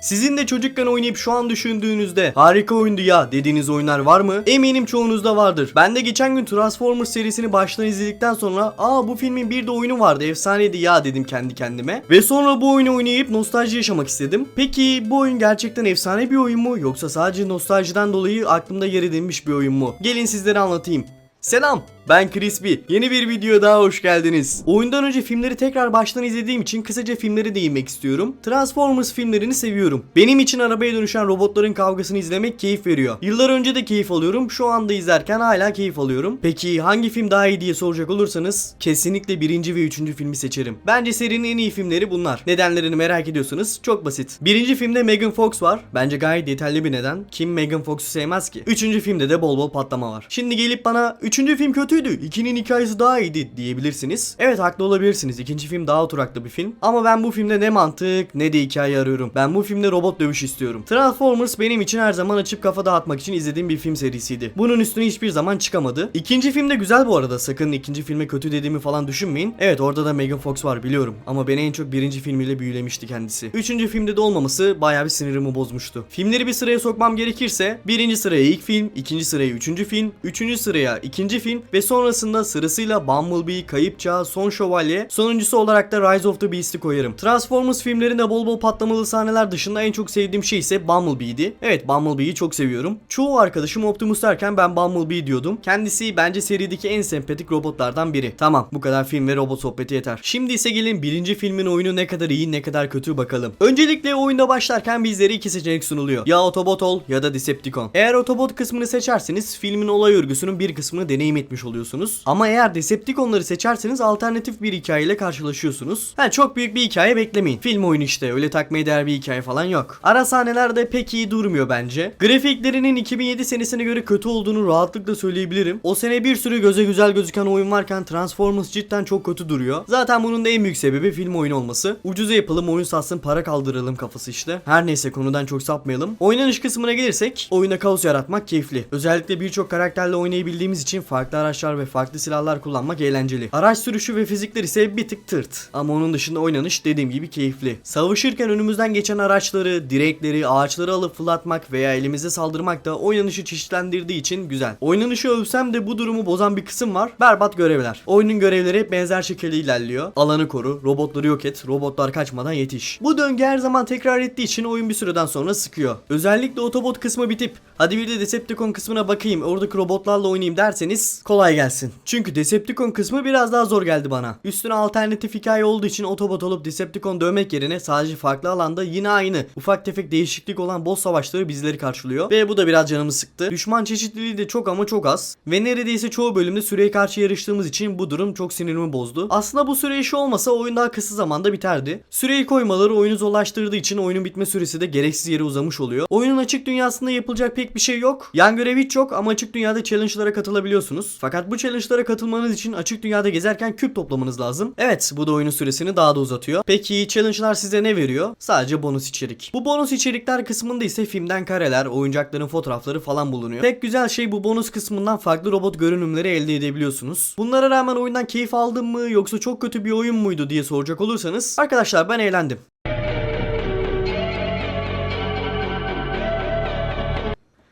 Sizin de çocukken oynayıp şu an düşündüğünüzde harika oyundu ya dediğiniz oyunlar var mı? Eminim çoğunuzda vardır. Ben de geçen gün Transformers serisini baştan izledikten sonra aa bu filmin bir de oyunu vardı efsaneydi ya dedim kendi kendime. Ve sonra bu oyunu oynayıp nostalji yaşamak istedim. Peki bu oyun gerçekten efsane bir oyun mu yoksa sadece nostaljiden dolayı aklımda yer edinmiş bir oyun mu? Gelin sizlere anlatayım. Selam. Ben Crispy. Yeni bir video daha hoş geldiniz. Oyundan önce filmleri tekrar baştan izlediğim için kısaca filmlere değinmek istiyorum. Transformers filmlerini seviyorum. Benim için arabaya dönüşen robotların kavgasını izlemek keyif veriyor. Yıllar önce de keyif alıyorum. Şu anda izlerken hala keyif alıyorum. Peki hangi film daha iyi diye soracak olursanız kesinlikle birinci ve üçüncü filmi seçerim. Bence serinin en iyi filmleri bunlar. Nedenlerini merak ediyorsanız çok basit. Birinci filmde Megan Fox var. Bence gayet yeterli bir neden. Kim Megan Fox'u sevmez ki? Üçüncü filmde de bol bol patlama var. Şimdi gelip bana üçüncü film kötüydü. ikinin hikayesi daha iyiydi diyebilirsiniz. Evet haklı olabilirsiniz. İkinci film daha oturaklı bir film. Ama ben bu filmde ne mantık ne de hikaye arıyorum. Ben bu filmde robot dövüş istiyorum. Transformers benim için her zaman açıp kafa dağıtmak için izlediğim bir film serisiydi. Bunun üstüne hiçbir zaman çıkamadı. İkinci film de güzel bu arada. Sakın ikinci filme kötü dediğimi falan düşünmeyin. Evet orada da Megan Fox var biliyorum. Ama beni en çok birinci filmiyle büyülemişti kendisi. Üçüncü filmde de olmaması bayağı bir sinirimi bozmuştu. Filmleri bir sıraya sokmam gerekirse birinci sıraya ilk film, ikinci sıraya üçüncü film, üçüncü sıraya ikinci film ve sonrasında sırasıyla Bumblebee, Kayıp Çağ, Son Şövalye, sonuncusu olarak da Rise of the Beast'i koyarım. Transformers filmlerinde bol bol patlamalı sahneler dışında en çok sevdiğim şey ise Bumblebee'di. Evet Bumblebee'yi çok seviyorum. Çoğu arkadaşım Optimus derken ben Bumblebee diyordum. Kendisi bence serideki en sempatik robotlardan biri. Tamam bu kadar film ve robot sohbeti yeter. Şimdi ise gelin birinci filmin oyunu ne kadar iyi ne kadar kötü bakalım. Öncelikle oyunda başlarken bizlere iki seçenek sunuluyor. Ya Autobot ol ya da Decepticon. Eğer Autobot kısmını seçerseniz filmin olay örgüsünün bir kısmını deneyim etmiş oluyorsunuz. Ama eğer Decepticonları seçerseniz alternatif bir hikayeyle karşılaşıyorsunuz. Ha çok büyük bir hikaye beklemeyin. Film oyunu işte öyle takmaya değer bir hikaye falan yok. Ara sahnelerde pek iyi durmuyor bence. Grafiklerinin 2007 senesine göre kötü olduğunu rahatlıkla söyleyebilirim. O sene bir sürü göze güzel gözüken oyun varken Transformers cidden çok kötü duruyor. Zaten bunun da en büyük sebebi film oyunu olması. Ucuza yapalım oyun satsın para kaldıralım kafası işte. Her neyse konudan çok sapmayalım. Oynanış kısmına gelirsek oyunda kaos yaratmak keyifli. Özellikle birçok karakterle oynayabildiğimiz için farklı araçlar ve farklı silahlar kullanmak eğlenceli. Araç sürüşü ve fizikler ise bir tık tırt. Ama onun dışında oynanış dediğim gibi keyifli. Savaşırken önümüzden geçen araçları, direkleri, ağaçları alıp fırlatmak veya elimize saldırmak da oynanışı çeşitlendirdiği için güzel. Oynanışı övsem de bu durumu bozan bir kısım var. Berbat görevler. Oyunun görevleri hep benzer şekilde ilerliyor. Alanı koru, robotları yok et, robotlar kaçmadan yetiş. Bu döngü her zaman tekrar ettiği için oyun bir süreden sonra sıkıyor. Özellikle Autobot kısmı bitip hadi bir de Decepticon kısmına bakayım oradaki robotlarla oynayayım derseniz kolay gelsin. Çünkü Decepticon kısmı biraz daha zor geldi bana. Üstüne alternatif hikaye olduğu için Autobot olup Decepticon dövmek yerine sadece farklı alanda yine aynı ufak tefek değişiklik olan boss savaşları bizleri karşılıyor. Ve bu da biraz canımı sıktı. Düşman çeşitliliği de çok ama çok az. Ve neredeyse çoğu bölümde süreye karşı yarıştığımız için bu durum çok sinirimi bozdu. Aslında bu süre işi olmasa oyun daha kısa zamanda biterdi. Süreyi koymaları oyunu zorlaştırdığı için oyunun bitme süresi de gereksiz yere uzamış oluyor. Oyunun açık dünyasında yapılacak pek bir şey yok. Yan görev hiç yok ama açık dünyada challenge'lara katılabiliyorsunuz. Fakat bu challenge'lara katılmanız için açık dünyada gezerken küp toplamanız lazım. Evet bu da oyunun süresini daha da uzatıyor. Peki challenge'lar size ne veriyor? Sadece bonus içerik. Bu bonus içerikler kısmında ise filmden kareler, oyuncakların fotoğrafları falan bulunuyor. Pek güzel şey bu bonus kısmından farklı robot görünümleri elde edebiliyorsunuz. Bunlara rağmen oyundan keyif aldım mı yoksa çok kötü bir oyun muydu diye soracak olursanız arkadaşlar ben eğlendim.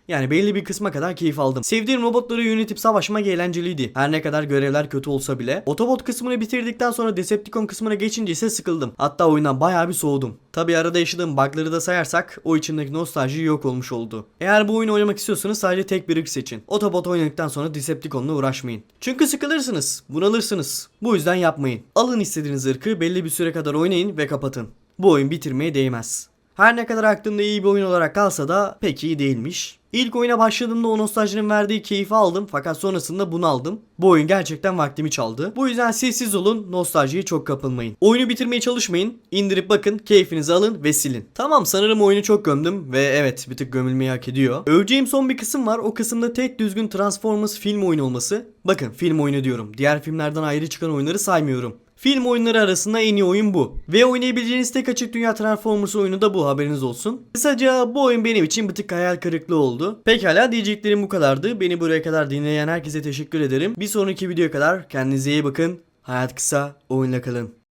Yani belli bir kısma kadar keyif aldım. Sevdiğim robotları yönetip savaşmak eğlenceliydi. Her ne kadar görevler kötü olsa bile. Otobot kısmını bitirdikten sonra Decepticon kısmına geçince ise sıkıldım. Hatta oyundan bayağı bir soğudum. Tabi arada yaşadığım bug'ları da sayarsak o içimdeki nostalji yok olmuş oldu. Eğer bu oyunu oynamak istiyorsanız sadece tek bir ırk seçin. Otobot oynadıktan sonra Decepticon'la uğraşmayın. Çünkü sıkılırsınız, bunalırsınız. Bu yüzden yapmayın. Alın istediğiniz ırkı belli bir süre kadar oynayın ve kapatın. Bu oyun bitirmeye değmez. Her ne kadar aklımda iyi bir oyun olarak kalsa da pek iyi değilmiş. İlk oyuna başladığımda o nostaljinin verdiği keyfi aldım fakat sonrasında bunu aldım. Bu oyun gerçekten vaktimi çaldı. Bu yüzden sessiz olun, nostaljiye çok kapılmayın. Oyunu bitirmeye çalışmayın, indirip bakın, keyfinizi alın ve silin. Tamam sanırım oyunu çok gömdüm ve evet bir tık gömülmeyi hak ediyor. Öveceğim son bir kısım var. O kısımda tek düzgün Transformers film oyunu olması. Bakın film oyunu diyorum. Diğer filmlerden ayrı çıkan oyunları saymıyorum. Film oyunları arasında en iyi oyun bu. Ve oynayabileceğiniz tek açık dünya Transformers oyunu da bu haberiniz olsun. Kısaca bu oyun benim için bir tık hayal kırıklığı oldu. Pekala diyeceklerim bu kadardı. Beni buraya kadar dinleyen herkese teşekkür ederim. Bir sonraki videoya kadar kendinize iyi bakın. Hayat kısa, oyunla kalın.